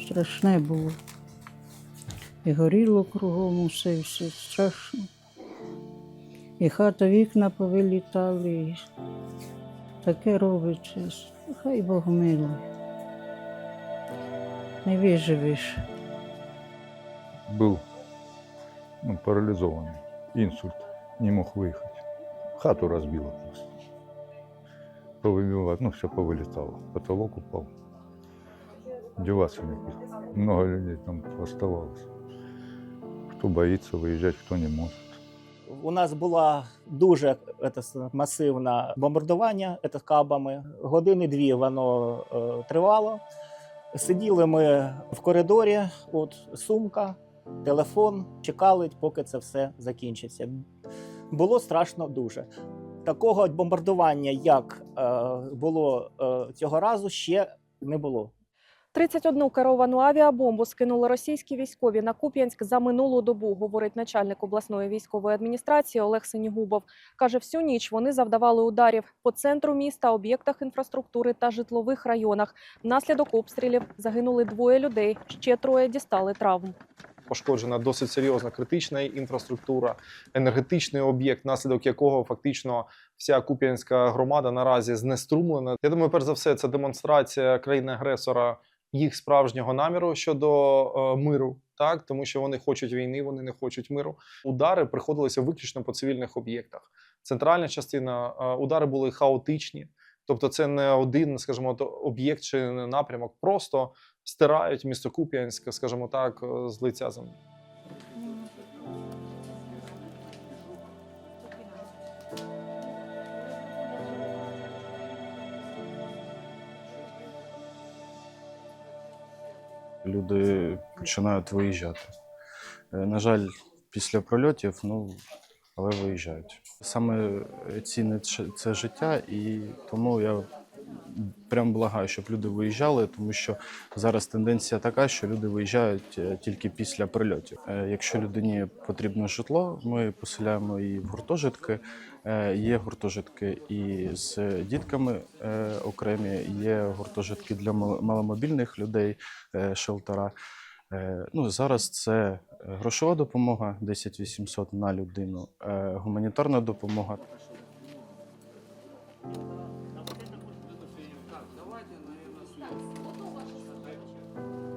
Страшне було. І горіло кругом усе, і все страшно. І хата вікна повилітали. І таке робиться. Хай Бог милує. Не виживеш. Был ну, парализованный, инсульт, не мог выехать. Хату разбило просто. Повыбивало, ну все повылетало, потолок упал. Деваться некуда. Много людей там оставалось. Кто боится выезжать, кто не может. У нас була дуже це, масивне бомбардування це, кабами. Години дві воно е, тривало. Сиділи ми в коридорі, от сумка, телефон, чекали, поки це все закінчиться. Було страшно дуже. Такого бомбардування, як е, було е, цього разу, ще не було. 31 керовану авіабомбу скинули російські військові на Куп'янськ за минулу добу, говорить начальник обласної військової адміністрації Олег Синігубов. Каже, всю ніч вони завдавали ударів по центру міста, об'єктах інфраструктури та житлових районах. Внаслідок обстрілів загинули двоє людей, ще троє дістали травм. пошкоджена досить серйозна критична інфраструктура, енергетичний об'єкт, наслідок якого фактично вся Куп'янська громада наразі знеструмлена. Я думаю, перш за все, це демонстрація країни-агресора їх справжнього наміру щодо е, миру, так тому що вони хочуть війни, вони не хочуть миру. Удари приходилися виключно по цивільних об'єктах. Центральна частина е, удари були хаотичні. Тобто, це не один, скажімо, об'єкт чи напрямок, просто стирають місто Куп'янськ, скажімо так, е, з лиця землі. Люди починають виїжджати. Е, На жаль, після прольотів, ну, але виїжджають. Саме цінне це життя, і тому я прям благаю, щоб люди виїжджали, тому що зараз тенденція така, що люди виїжджають е, тільки після прильотів. Е, Якщо людині потрібно житло, ми поселяємо її в гуртожитки. Е, Є гуртожитки і з дітками окремі, є гуртожитки для мал- маломобільних людей, шелтера. Ну, зараз це грошова допомога 10 800 на людину, гуманітарна допомога. Давайте, наверное, Так, готово ваше слово.